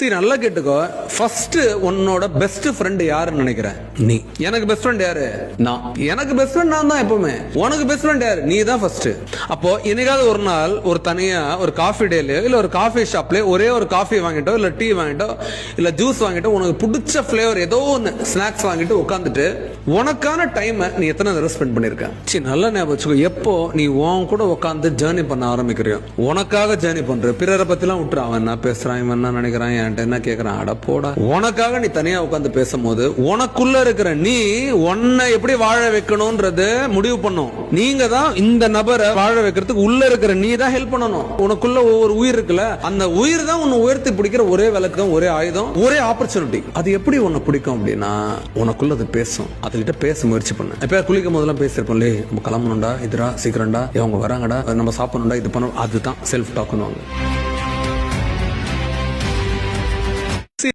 சரி நல்லா கேட்டுக்கோ. ஃபர்ஸ்ட் உன்னோட பெஸ்ட் ஃப்ரெண்ட் யாருன்னு நினைக்கிறேன்? நீ. எனக்கு பெஸ்ட் ஃப்ரெண்ட் யாரு? நான் எனக்கு பெஸ்ட் ஃப்ரெண்ட் நான் தான் எப்பவுமே. உனக்கு பெஸ்ட் ஃப்ரெண்ட் யாரு? நீ தான் ஃபர்ஸ்ட் அப்போ என்னைக்காவது ஒரு நாள் ஒரு தனியா ஒரு காஃபி டேலயோ இல்ல ஒரு காஃபி ஷாப்லயோ ஒரே ஒரு காஃபி வாங்கிட்டோ இல்ல டீ வாங்கிட்டோ இல்ல ஜூஸ் வாங்கிட்டோ உனக்கு பிடிச்ச ஃபிளேவர் ஏதோ ஒன்று ஸ்நாக்ஸ் வாங்கிட்டு உட்காந்துட்டு உனக்கான டைமை நீ எத்தனை தடவை ஸ்பெண்ட் பண்ணிருக்க? சரி நல்லா ஞாபகம் வச்சுக்கோ. எப்போ நீ உன் கூட உட்காந்து ஜேர்னி பண்ண ஆரம்பிக்கிறியோ உனக்காக ஜேர்னி பண்ற. பிறரை பத்திலாம் விட்டுரு. அவன் என்ன பேசுறான் இவன் என்ன நினைக்கிறான் என்கிட்ட என்ன கேக்குறான்? அட போடா. உனக்காக நீ தனியா உட்காந்து பேசும்போது உனக்குள்ள இருக்கிற நீ உன்னை எப்படி வாழ வைக்கணும்ன்றது முடிவு பண்ணும். நீங்க தான் இந்த நபரை வாழ வைக்கிறதுக்கு உள்ள இருக்கிற நீ தான் ஹெல்ப் பண்ணணும். உனக்குள்ள ஒவ்வொரு உயிர் இருக்குல்ல அந்த உயிர் தான் உன்னை உயர்த்தி பிடிக்கிற ஒரே விளக்கம் ஒரே ஆயுதம் ஒரே ஆப்பர்ச்சுனிட்டி அது எப்படி உன்னை பிடிக்கும் அப்படின்னா உனக்குள்ள அது பேசும். அதுகிட்ட பேச முயற்சி பண்ணு. எப்ப குளிக்கும் போதெல்லாம் பேசிருப்போம்லே நம்ம கிளம்பணும்டா இதுடா சீக்கிரம்டா இவங்க வராங்கடா நம்ம சாப்பிடணும்டா இது பண்ணணும். அதுதான் செல்ஃப் டாக்னுவாங்க